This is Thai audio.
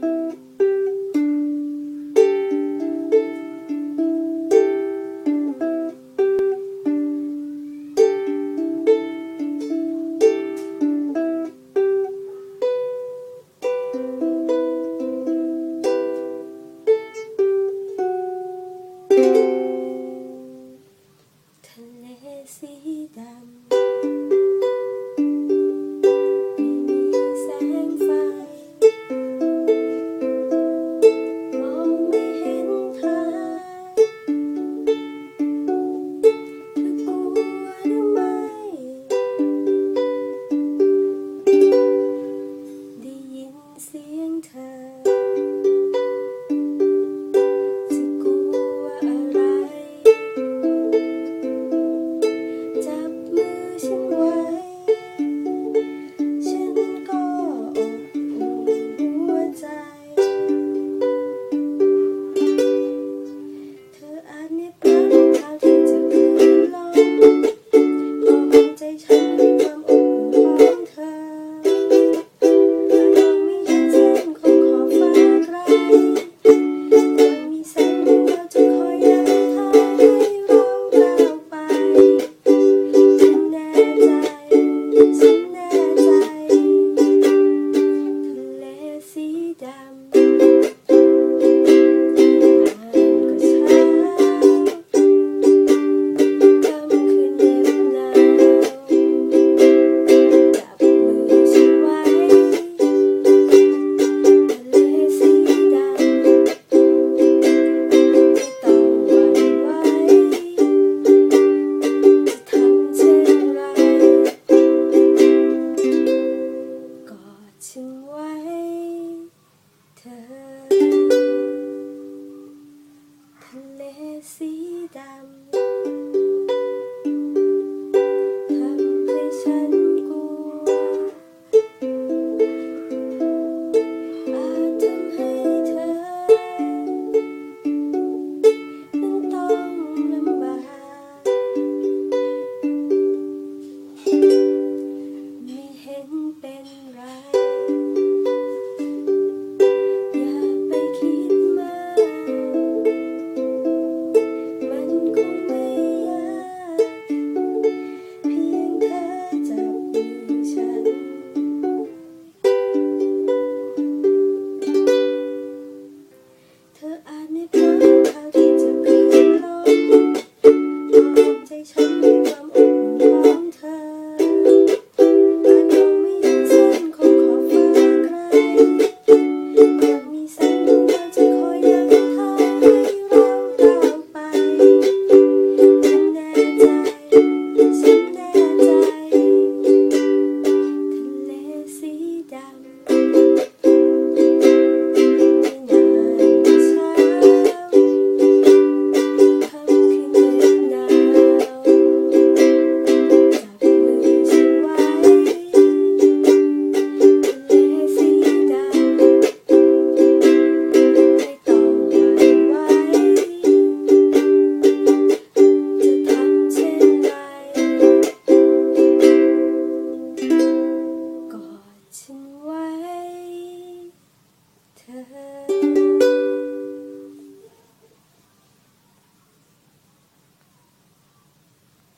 ท นิดนึงเท่าที่จะเพียงรององใจฉัน Ha